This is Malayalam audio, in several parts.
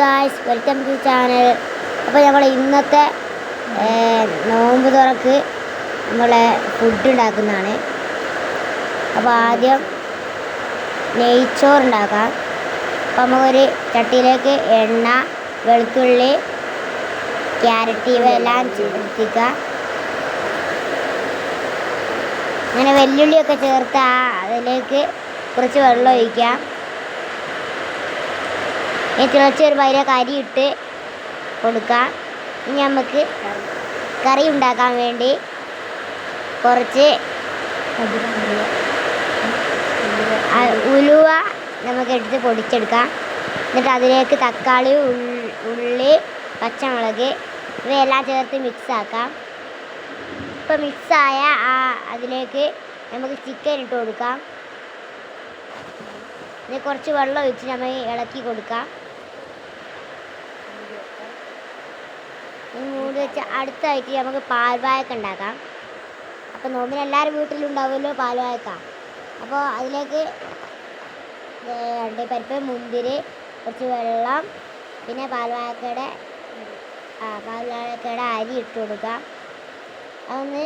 ഗായ്സ് വെൽക്കം ടു ചാനൽ അപ്പോൾ നമ്മൾ ഇന്നത്തെ നോമ്പ് തുറക്ക് നമ്മളെ ഫുഡ് ഉണ്ടാക്കുന്നതാണ്. അപ്പോൾ ആദ്യം നെയ്ച്ചോറ് ഉണ്ടാക്കാം അപ്പോൾ നമുക്കൊരു ചട്ടിയിലേക്ക് എണ്ണ വെളുത്തുള്ളി ക്യാരറ്റ് ഇവയെല്ലാം ചേർത്തിക്കുക അങ്ങനെ വെല്ലുള്ളിയൊക്കെ ചേർത്ത് അതിലേക്ക് കുറച്ച് വെള്ളം ഒഴിക്കാം. ഇനി തിളച്ച് വരുമ്പോൾ അതിലേക്ക് അരി ഇട്ട് കൊടുക്കാം. ഇനി നമുക്ക് കറി ഉണ്ടാക്കാൻ വേണ്ടി കുറച്ച് ഉലുവ നമുക്ക് എടുത്ത് പൊടിച്ചെടുക്കാം. എന്നിട്ട് അതിലേക്ക് തക്കാളി ഉള്ളി പച്ചമുളക് ഇവയെല്ലാം ചേർത്ത് മിക്സാക്കാം ഇപ്പം മിക്സായ ആ അതിലേക്ക് നമുക്ക് ചിക്കൻ ഇട്ട് കൊടുക്കാം. കുറച്ച് വെള്ളം ഒഴിച്ച് നമ്മൾ ഇളക്കി കൊടുക്കാം. മൂടി വെച്ച് അടുത്തായിട്ട് നമുക്ക് പാൽവായക്ക ഉണ്ടാക്കാം. അപ്പോൾ നോമ്പിന് എല്ലാവരും വീട്ടിലുണ്ടാവുമല്ലോ പാൽവായക്ക അപ്പോൾ അതിലേക്ക് രണ്ട് പരിപ്പ് മുന്തിരി കുറച്ച് വെള്ളം പിന്നെ പാൽവായക്കയുടെ ആ പാൽവായക്കയുടെ അരി ഇട്ട് കൊടുക്കാം. അതൊന്ന്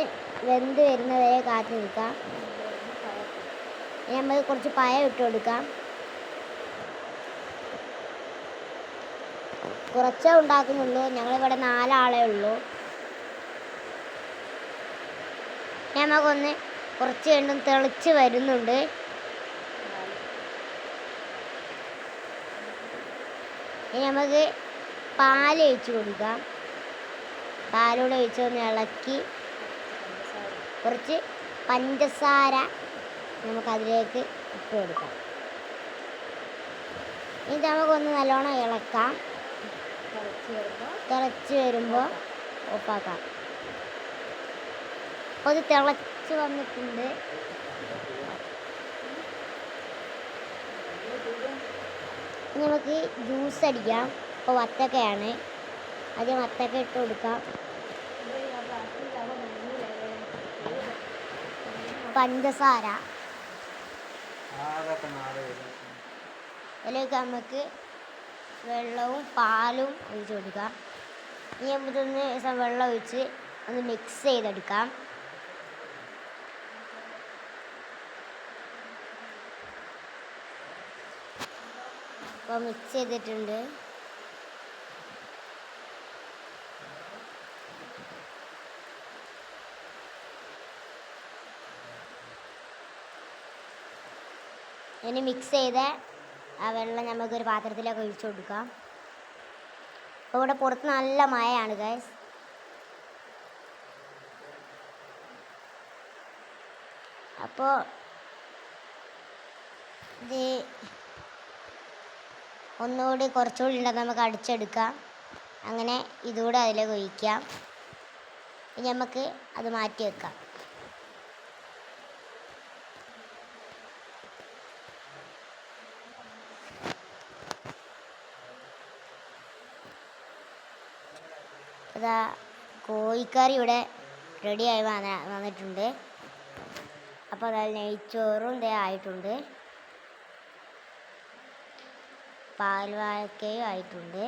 വെന്ത് വരുന്നവരെ കാത്തു നിൽക്കാം നമുക്ക് കുറച്ച് പഴം ഇട്ട് കൊടുക്കാം. കുറച്ചേ ഉണ്ടാക്കുന്നുള്ളൂ. ഞങ്ങളിവിടെ നാലാളേ ഉള്ളൂ. ഞമ്മക്കൊന്ന് കുറച്ച് കഴിയുമ്പം തെളിച്ച് വരുന്നുണ്ട്. ഇനി നമുക്ക് പാൽ ഒഴിച്ച് കൊടുക്കാം. പാലൂടെ ഒഴിച്ച് ഒന്ന് ഇളക്കി. കുറച്ച് പഞ്ചസാര നമുക്കതിലേക്ക് ഇട്ട് കൊടുക്കാം. ഇനി നമുക്കൊന്ന് നല്ലോണം ഇളക്കാം. തിളച്ച് വരുമ്പോൾ ഓഫാക്കാം. അപ്പോൾ അത് തിളച്ച് വന്നിട്ടുണ്ട്. നമുക്ക് ജ്യൂസ് അടിക്കാം. ഇപ്പോൾ വത്തക്കയാണ്. ആദ്യം വത്തക്ക ഇട്ട് കൊടുക്കാം. പഞ്ചസാര. അതിലേക്ക് നമുക്ക് വെള്ളവും പാലും ഒഴിച്ച് കൊടുക്കാം ഇനി നമുക്കിതൊന്ന് വെള്ളം ഒഴിച്ച് ഒന്ന് മിക്സ് ചെയ്തെടുക്കാം. അപ്പോൾ മിക്സ് ചെയ്തിട്ടുണ്ട്. ഇനി മിക്സ് ചെയ്ത ആ വെള്ളം നമുക്കൊരു പാത്രത്തിലൊക്കെ ഒഴിച്ചു കൊടുക്കാം. അപ്പോൾ ഇവിടെ പുറത്ത് നല്ല മഴയാണ് ഗൈസ് അപ്പോൾ ഇത് ഒന്നുകൂടി കുറച്ചുകൂടി ഉണ്ടെങ്കിൽ നമുക്ക് അടിച്ചെടുക്കാം. അങ്ങനെ ഇതുകൂടെ അതിലേക്ക് ഒഴിക്കാം. ഇനി നമുക്ക് അത് മാറ്റി വെക്കാം. ഇതാ കോഴിക്കറി ഇവിടെ റെഡിയായി വന്ന വന്നിട്ടുണ്ട്. അപ്പോൾ അതായത് നെയ്ച്ചോറും ഇതേ ആയിട്ടുണ്ട്. പാൽവാഴക്കയും ആയിട്ടുണ്ട്.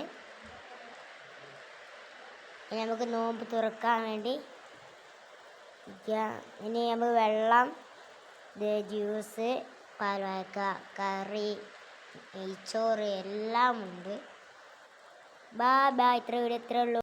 ഇനി നമുക്ക് നോമ്പ് തുറക്കാൻ വേണ്ടി. ഇനി നമുക്ക് വെള്ളം ജ്യൂസ് പാൽവാഴക്ക കറി നെയ്ച്ചോറ് എല്ലാം ഉണ്ട് ബാ ബാ ഇത്ര ഇവിടെ ഇത്രേ ഉള്ളൂ.